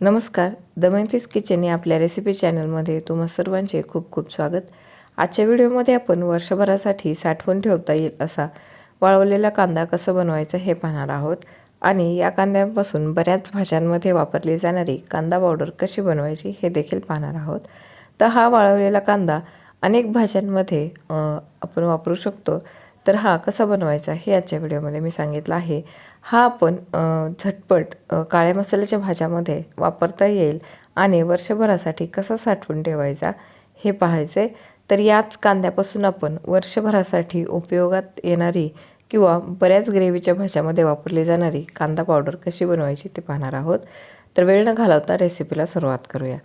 नमस्कार दमयंतीस किचन या आपल्या रेसिपी चॅनलमध्ये तुम्हा सर्वांचे खूप खूप स्वागत. आजच्या व्हिडिओमध्ये आपण वर्षभरासाठी साठवून ठेवता येईल असा वाळवलेला कांदा कसं बनवायचं हे पाहणार आहोत आणि या कांद्यांपासून बऱ्याच भाज्यांमध्ये वापरली जाणारी कांदा पावडर कशी बनवायची हे देखील पाहणार आहोत. तर हा वाळवलेला कांदा अनेक भाज्यांमध्ये आपण वापरू शकतो. तर हा कसा बनवायचा हे आजच्या व्हिडिओमध्ये मी सांगितलं आहे. हा आपण झटपट काळ्या मसाल्याच्या भाज्यामध्ये वापरता येईल आणि वर्षभरासाठी कसा साठवून ठेवायचा हे पाहायचं. आहे तर याच कांद्यापासून आपण वर्षभरासाठी उपयोगात येणारी किंवा बऱ्याच ग्रेव्हीच्या भाज्यामध्ये वापरली जाणारी कांदा पावडर कशी बनवायची ते पाहणार आहोत. तर वेळ न घालवता रेसिपीला सुरुवात करूया.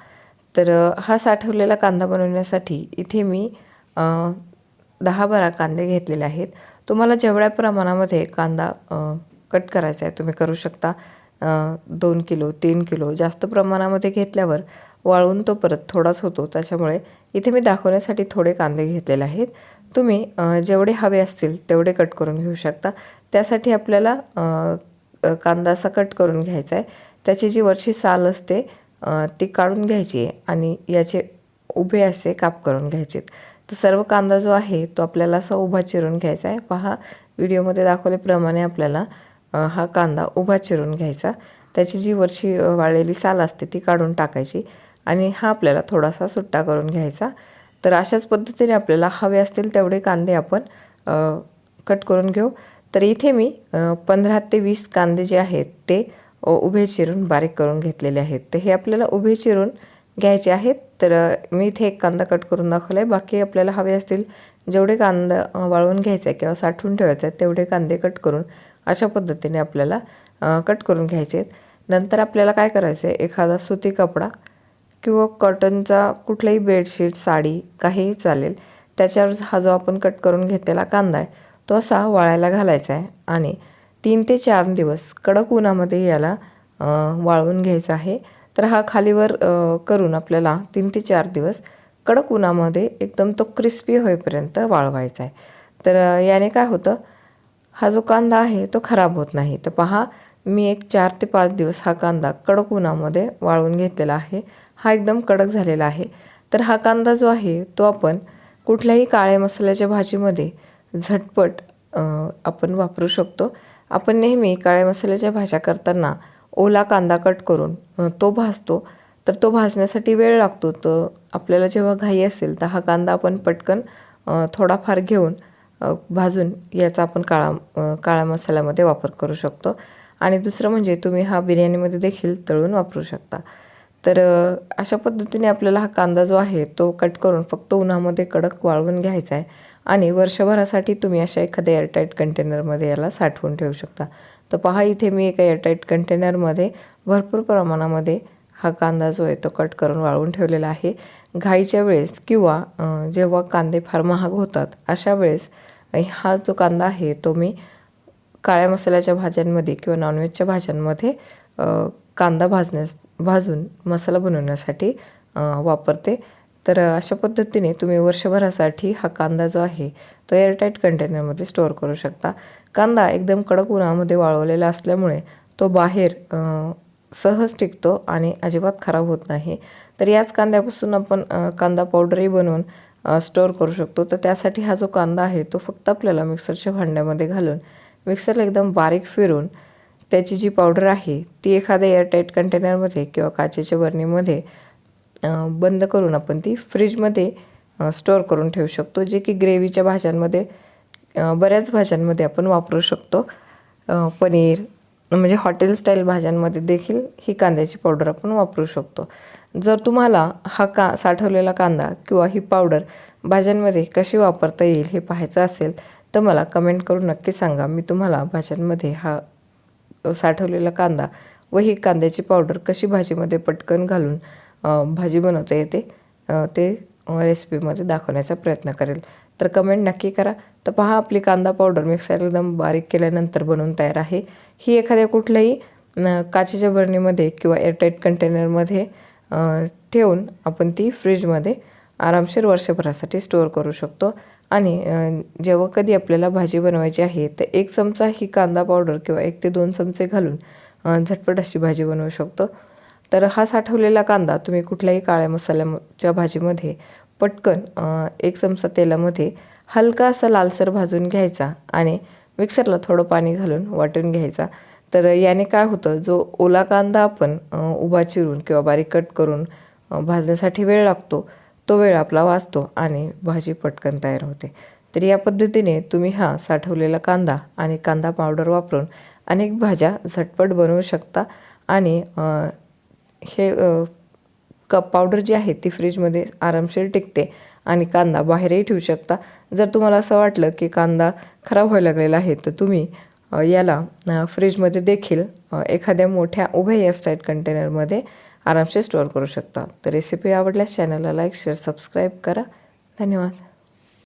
तर हा साठवलेला कांदा बनवण्यासाठी इथे मी दहा बारा कांदे घेतलेले आहेत. तुम्हाला जेवढ्या प्रमाणामध्ये कांदा कट करायचा आहे. तुम्ही करू शकता. दोन किलो तीन किलो जास्त प्रमाणामध्ये घेतल्यावर वाळून तो परत थोडाच होतो. त्याच्यामुळे इथे मी दाखवण्यासाठी थोडे कांदे घेतलेले आहेत. तुम्ही जेवढे हवे असतील तेवढे कट करून घेऊ शकता. त्यासाठी आपल्याला कांदा असा कट करून घ्यायचा आहे. त्याची जी वरची साल असते ती काढून घ्यायची आहे आणि याचे उभे असे काप करून घ्यायचे तर सर्व कांदा जो आहे तो आपल्याला असा उभा चिरून घ्यायचा आहे. पहा व्हिडिओमध्ये दाखवल्याप्रमाणे आपल्याला हा कांदा उभा चिरून घ्यायचा. त्याची जी वरची वाळलेली साल असते ती काढून टाकायची आणि हा आपल्याला थोडासा सुट्टा करून घ्यायचा. तर अशाच पद्धतीने आपल्याला हवे असतील तेवढे कांदे आपण कट करून घेऊ. तर इथे मी पंधरा ते वीस कांदे जे आहेत ते उभे चिरून बारीक करून घेतलेले आहेत. तर हे आपल्याला उभे चिरून घ्यायचे आहेत. तर मी इथे एक कांदा कट करून दाखवला आहे बाकी आपल्याला हवे असतील जेवढे कांदा वाळवून घ्यायचा आहे किंवा साठवून ठेवायचा आहे तेवढे कांदे कट करून अशा पद्धतीने आपल्याला कट करून घ्यायचे आहेत. नंतर आपल्याला काय करायचं आहे एखादा सुती कपडा किंवा कॉटनचा कुठलाही बेडशीट साडी काहीही चालेल त्याच्यावर हा जो आपण कट करून घेतलेला कांदा आहे तो असा वाळायला घालायचा आहे आणि तीन ते चार दिवस कडक उन्हामध्ये याला वाळवून घ्यायचा आहे. तर हा खालीवर करून आपल्याला तीन ते चार दिवस कडक उन्हामध्ये एकदम तो क्रिस्पी होईपर्यंत वाळवायचा आहे. तर याने काय होतं? हा जो कांदा आहे तो खराब होत नाही. तर पहा मी एक चार ते पाच दिवस हा कांदा कडक उन्हामध्ये वाळवून घेतलेला आहे. हा एकदम कडक झालेला आहे. तर हा कांदा जो आहे तो आपण कुठल्याही काळ्या मसाल्याच्या भाजीमध्ये झटपट आपण वापरू शकतो. आपण नेहमी काळ्या मसाल्याच्या भाज्या करताना ओला कांदा कट करून तो भाजतो. तर तो भाजण्यासाठी वेळ लागतो. तर आपल्याला जेव्हा घाई असेल तर हा कांदा आपण पटकन थोडाफार घेऊन भाजून याचा आपण काळा काळा मसाल्यामध्ये वापर करू शकतो. आणि दुसरं म्हणजे तुम्ही हा बिर्याणीमध्ये देखील तळून वापरू शकता. तर अशा पद्धतीने आपल्याला हा कांदा जो आहे तो कट करून फक्त उन्हामध्ये कडक वाळवून घ्यायचा आहे. आणि वर्षभरासाठी तुम्ही अशा एखाद्या एअरटाईट कंटेनरमध्ये याला साठवून ठेवू शकता. तर पहा इथे मी एका एअरटाईट कंटेनरमध्ये भरपूर प्रमाणामध्ये हा कांदा जो आहे तो कट करून वाळवून ठेवलेला आहे. घाईच्या वेळेस किंवा जेव्हा कांदे फार महाग होतात अशा वेळेस हा जो कांदा आहे तो मी काळ्या मसाल्याच्या भाज्यांमध्ये किंवा नॉनव्हेजच्या भाज्यांमध्ये कांदा भाजण्यास भाजून मसाला बनवण्यासाठी वापरते. तर अशा पद्धतीने तुम्ही वर्षभरासाठी हा कांदा जो आहे तो एअरटाईट कंटेनरमध्ये स्टोअर करू शकता. कांदा एकदम कडक उन्हामध्ये वाळवलेला असल्यामुळे तो बाहेर सहज टिकतो आणि अजिबात खराब होत नाही. तर याच कांद्यापासून आपण कांदा पावडरही बनवून स्टोअर करू शकतो. तर त्यासाठी हा जो कांदा आहे तो फक्त आपल्याला मिक्सरच्या भांड्यामध्ये घालून मिक्सरला एकदम बारीक फिरून त्याची जी पावडर आहे ती एखाद्या एअरटाईट कंटेनरमध्ये किंवा काचेच्या बरणीमध्ये बंद करून आपण ती फ्रीजमध्ये स्टोअर करून ठेवू शकतो. जे की ग्रेव्हीच्या भाज्यांमध्ये बऱ्याच भाज्यांमध्ये आपण वापरू शकतो. पनीर म्हणजे हॉटेल स्टाईल भाज्यांमध्ये देखील ही कांद्याची पावडर आपण वापरू शकतो. जर तुम्हाला हा का साठवलेला कांदा किंवा ही पावडर भाज्यांमध्ये कशी वापरता येईल हे पाहायचं असेल तर मला कमेंट करून नक्की सांगा. मी तुम्हाला भाज्यांमध्ये हा साठवलेला कांदा व ही कांद्याची पावडर कशी भाजीमध्ये पटकन घालून भाजी बनवता येते ते रेसिपीमध्ये दाखवण्याचा प्रयत्न करेल. तर कमेंट नक्की करा. तर पहा आपली कांदा पावडर मिक्सर एकदम बारीक केल्यानंतर बनवून तयार आहे. ही एखाद्या कुठल्याही न, काचेच्या बरणीमध्ये किंवा एअरटाईट कंटेनरमध्ये ठेवून आपण ती फ्रीजमध्ये आरामशीर वर्षभरासाठी स्टोअर करू शकतो. आणि जेव्हा कधी आपल्याला भाजी बनवायची आहे तर एक चमचा ही कांदा पावडर किंवा एक ते दोन चमचे घालून झटपट अशी भाजी बनवू शकतो. तर हा साठवलेला कांदा तुम्ही कुठल्याही काळ्या मसाल्याच्या भाजीमध्ये पटकन एक चमचा तेलामध्ये हलका असा लालसर भाजून घ्यायचा आणि मिक्सरला थोडं पाणी घालून वाटून घ्यायचा. तर याने काय होतं जो ओला कांदा आपण उभा चिरून किंवा बारीक कट करून भाजण्यासाठी वेळ लागतो तो वेळ आपला वाचतो आणि भाजी पटकन तयार होते. तर या पद्धतीने तुम्ही हा साठवलेला कांदा आणि कांदा पावडर वापरून अनेक भाज्या झटपट बनवू शकता आणि हे कप पावडर जी आहे ती फ्रीजमध्ये आरामशीर टिकते आणि कांदा बाहेरही ठेवू शकता. जर तुम्हाला असं वाटलं की कांदा खराब व्हायला लागलेला आहे तर तुम्ही याला फ्रीजमध्ये देखील एखाद्या मोठ्या उभ्या एअरस्टाईट कंटेनरमध्ये आरामशीर स्टोअर करू शकता. तर रेसिपी आवडल्यास चॅनलला लाईक शेअर सबस्क्राईब करा. धन्यवाद.